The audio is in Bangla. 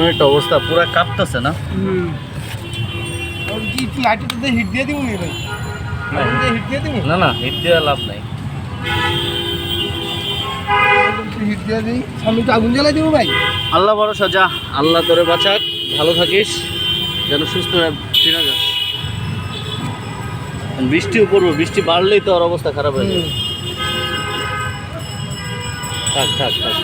এমন একটা অবস্থা পুরো কাঁপতেছে না? হিট দিয়ে দিবি নি হিট দিয়ে না না হিট দেওয়া লাভ নাই। হিট দিয়ে দিই সামনে তো আগুন জ্বালাই দেবো ভাই। আল্লাহ ভরসা যা আল্লাহ তোরে বাঁচাক। ভালো থাকিস যেন সুস্থ হয়ে ফিরে যাস। বৃষ্টিও পড়ব বৃষ্টি বাড়লেই তো ওর অবস্থা খারাপ হয়ে যাবে। থাক থাক থাক।